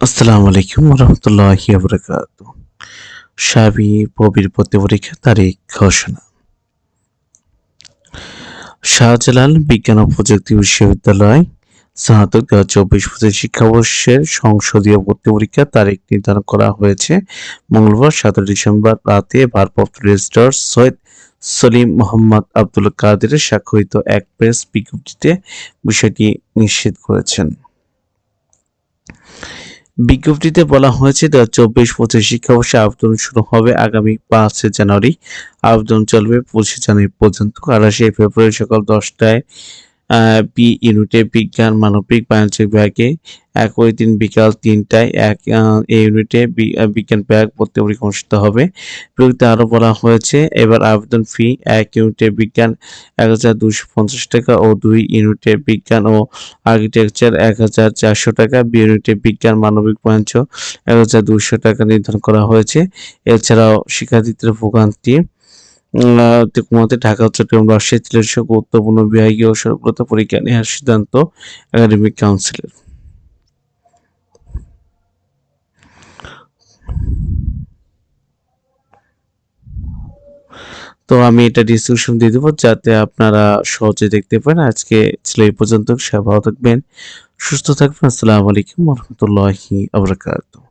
আসসালামু আলাইকুম রহমতুল্লাহি বরকাত সাবি পবির ভর্তি পরীক্ষা তারিখ ঘোষণা। শাহজালাল বিজ্ঞান ও প্রযুক্তি বিশ্ববিদ্যালয় স্নাতক দু হাজার চব্বিশ পঁচিশ শিক্ষাবর্ষের সংসদীয় ভর্তি পরীক্ষার তারিখ নির্ধারণ করা হয়েছে মঙ্গলবার সতেরো ডিসেম্বর রাতে ভারপ্রাপ্ত রেজিস্ট্রার সৈয়দ সলিম মোহাম্মদ আব্দুল কাদেরের স্বাক্ষরিত এক প্রেস বিজ্ঞপ্তিতে বিষয়টি নিশ্চিত করেছেন। বিজ্ঞপ্তিতে বলা হয়েছে দু হাজার চব্বিশ, পঁচিশ শিক্ষাবর্ষে আবেদন শুরু হবে আগামী পাঁচে জানুয়ারি। আবেদন চলবে পঁচিশে জানুয়ারি পর্যন্ত। আঠাশে ফেব্রুয়ারি সকাল দশটায় বি ইউনিটে বিজ্ঞান মানবিক বাণিজ্য বিভাগে একই দিন বিকাল তিনটায় এক আহ, এ ইউনিটে বিজ্ঞান বিভাগ ভর্তি পরীক্ষা অনুষ্ঠিত হবে। বিজ্ঞপ্তিতে আরও বলা হয়েছে এবার আবেদন ফি এক ইউনিটে বিজ্ঞান এক হাজার দুশো পঞ্চাশ টাকা ও দুই ইউনিটে বিজ্ঞান ও আর্কিটেকচার এক হাজার চারশো টাকা বি ইউনিটে বিজ্ঞান মানবিক বাণিজ্য এক হাজার দুশো টাকা নির্ধারণ করা হয়েছে। এছাড়াও শিক্ষার্থীদের ভোগান্তি কমাতে ঢাকা চট্টগ্রাম রাজশাহী সিলেট গুরুত্বপূর্ণ বিভাগীয় সরবরাহ পরীক্ষা নেওয়ার সিদ্ধান্ত একাডেমিক কাউন্সিলের। তো আমি এটা ডিসক্রিপশন দিয়ে দেবো যাতে আপনারা সহজে দেখতে পারেন। আজকে ছিল এই পর্যন্ত, সবাই ভালো থাকবেন, সুস্থ থাকবেন। আসসালামু আলাইকুম রহমতুল্লাহি আবরাকাতুহ